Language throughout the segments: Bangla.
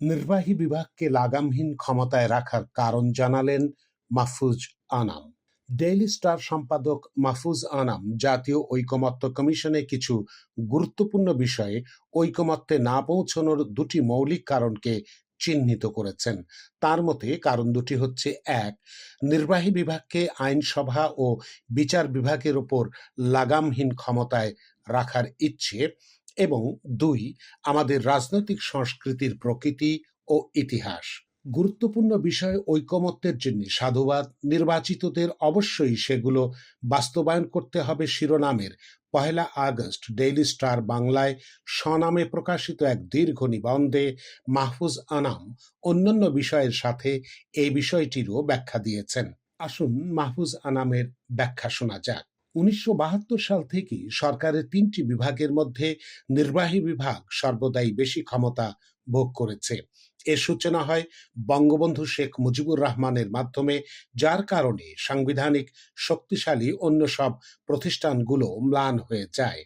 নির্বাহী বিভাগকে লাগামহীন ক্ষমতায় রাখার কারণ জানালেন মাহফুজ আনাম। ডেইলি স্টার সম্পাদক মাহফুজ আনাম জাতীয় ঐকমত্য কমিশনে কিছু গুরুত্বপূর্ণ বিষয়ে ঐকমত্যে না পৌঁছানোর দুটি মৌলিক কারণকে চিহ্নিত করেছেন। তার মতে কারণ দুটি হচ্ছে, এক, নির্বাহী বিভাগকে আইনসভা ও বিচার বিভাগের ওপর লাগামহীন ক্ষমতায় রাখার ইচ্ছে এবং দুই, আমাদের রাজনৈতিক সংস্কৃতির প্রকৃতি ও ইতিহাস। গুরুত্বপূর্ণ বিষয় ঐকমত্যের জন্য সাধুবাদ, নির্বাচিতদের অবশ্যই সেগুলো বাস্তবায়ন করতে হবে শিরোনামের। পহেলা আগস্ট, ডেইলি স্টার বাংলায় স্বনামে প্রকাশিত এক দীর্ঘ নিবন্ধে মাহফুজ আনাম অন্যান্য বিষয়ের সাথে এই বিষয়টিরও ব্যাখ্যা দিয়েছেন। আসুন মাহফুজ আনামের ব্যাখ্যা শোনা যাক। উনিশশো বাহাত্তর সাল থেকে সরকারের তিনটি বিভাগের মধ্যে নির্বাহী বিভাগ সর্বদাই বেশি ক্ষমতা ভোগ করেছে। এর সূচনা হয় বঙ্গবন্ধু শেখ মুজিবুর রহমানের মাধ্যমে, যার কারণে সাংবিধানিক শক্তিশালী অন্য সব প্রতিষ্ঠানগুলো ম্লান হয়ে যায়।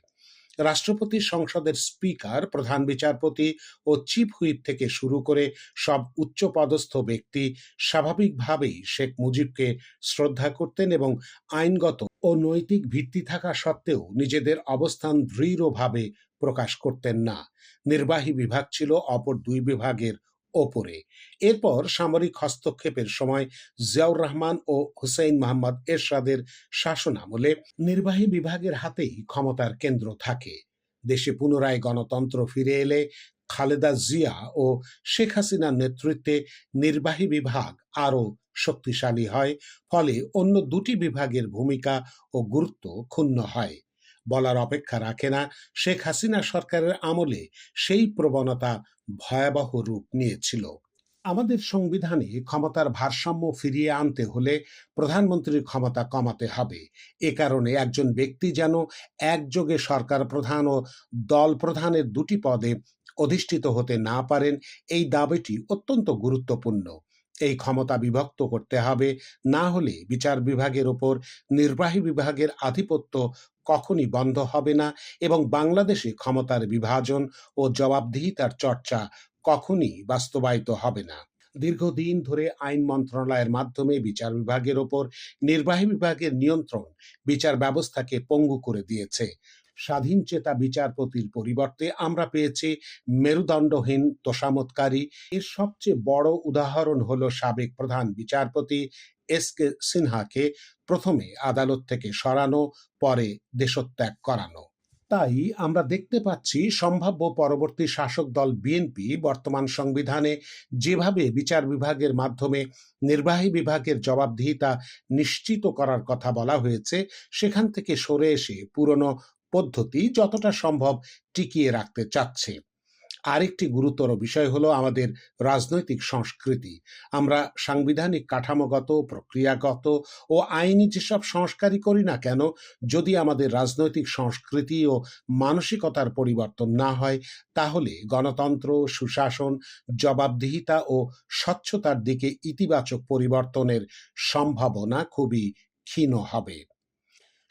রাষ্ট্রপতি সংসদের স্পিকার, প্রধান বিচারপতি ও চিফ হুইপ থেকে শুরু করে সব উচ্চপদস্থ ব্যক্তি স্বাভাবিকভাবেই শেখ মুজিবকে শ্রদ্ধা করতেন এবং আইনগত ও নৈতিক ভিত্তি থাকা সত্ত্বেও নিজেদের অবস্থান দৃঢ়ভাবে প্রকাশ করতেন না। নির্বাহী বিভাগ ছিল অপর দুই বিভাগের ওপরে। এরপর সামরিক হস্তক্ষেপের সময় জিয়াউর রহমান ও হুসাইন মোহাম্মদ এরশাদের শাসন আমলে নির্বাহী বিভাগের হাতেই ক্ষমতার কেন্দ্র থাকে। দেশে পুনরায় গণতন্ত্র ফিরে এলে খালেদা জিয়া ও শেখ হাসিনার নেতৃত্বে নির্বাহী বিভাগ আরও শক্তিশালী হয়, ফলে অন্য দুটি বিভাগের ভূমিকা ও গুরুত্ব ক্ষুণ্ণ হয়। বলার অপেক্ষা রাখে না। শেখ হাসিনা সরকারের আমলে সেই প্রবণতা ভয়াবহ রূপ নিয়েছিল। আমাদের সংবিধানে ক্ষমতার ভারসাম্য ফিরিয়ে আনতে হলে প্রধানমন্ত্রীর ক্ষমতা কমাতে হবে। এ কারণে একজন ব্যক্তি যেন একযোগে সরকার প্রধান ও দল প্রধানের দুটি পদে অধিষ্ঠিত হতে না পারেন, এই দাবিটি অত্যন্ত গুরুত্বপূর্ণ। এই ক্ষমতা বিভক্ত করতে হবে। না হলে বিচার বিভাগের ওপর নির্বাহী বিভাগের আধিপত্য কখনই বন্ধ হবে না এবং বাংলাদেশে ক্ষমতার বিভাজন ও জবাবদিহিতার চর্চা কখনই বাস্তবায়িত হবে না। দীর্ঘদিন ধরে আইন মন্ত্রণালয়ের মাধ্যমে বিচার বিভাগের ওপর নির্বাহী বিভাগের নিয়ন্ত্রণ বিচার ব্যবস্থাকে পঙ্গু করে দিয়েছে। স্বাধীন চেতা বিচারপতির পরিবর্তে আমরা পেয়েছি মেরুদণ্ডহীন তোষামতকারী এর সবচেয়ে বড় উদাহরণ হলো সাবেক প্রধান বিচারপতি এস কে সিনহাকে প্রথমে আদালত থেকে সরানো, পরে দেশত্যাগ করানো। তাই আমরা দেখতে পাচ্ছি সম্ভাব্য পরবর্তী শাসক দল বিএনপি বর্তমান সংবিধানে যেভাবে বিচার বিভাগের মাধ্যমে নির্বাহী বিভাগের জবাবদিহিতা নিশ্চিত করার কথা বলা হয়েছে, সেখান থেকে সরে এসে পুরনো পদ্ধতি যতটা সম্ভব টিকিয়ে রাখতে চাচ্ছে। আরেকটি গুরুতর বিষয় হলো আমাদের রাজনৈতিক সংস্কৃতি। আমরা সাংবিধানিক কাঠামোগত, প্রক্রিয়াগত ও আইনি যেসব সংস্কারই করি না কেন, যদি আমাদের রাজনৈতিক সংস্কৃতি ও মানসিকতার পরিবর্তন না হয়, তাহলে গণতন্ত্র, সুশাসন, জবাবদিহিতা ও স্বচ্ছতার দিকে ইতিবাচক পরিবর্তনের সম্ভাবনা খুবই ক্ষীণ হবে।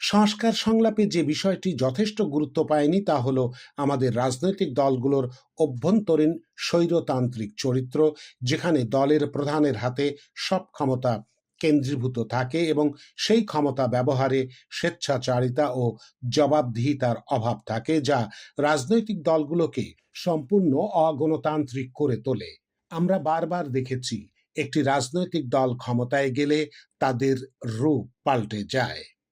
সংস্কার সংলাপে যে বিষয়টি যথেষ্ট গুরুত্ব পায়নি তা হল আমাদের রাজনৈতিক দলগুলোর অভ্যন্তরীণ স্বৈরতান্ত্রিক চরিত্র, যেখানে দলের প্রধানের হাতে সব ক্ষমতা কেন্দ্রীভূত থাকে এবং সেই ক্ষমতা ব্যবহারে স্বেচ্ছাচারিতা ও জবাবদিহিতার অভাব থাকে, যা রাজনৈতিক দলগুলোকে সম্পূর্ণ অগণতান্ত্রিক করে তোলে। আমরা বারবার দেখেছি, একটি রাজনৈতিক দল ক্ষমতায় গেলে তাদের রূপ পাল্টে যায়।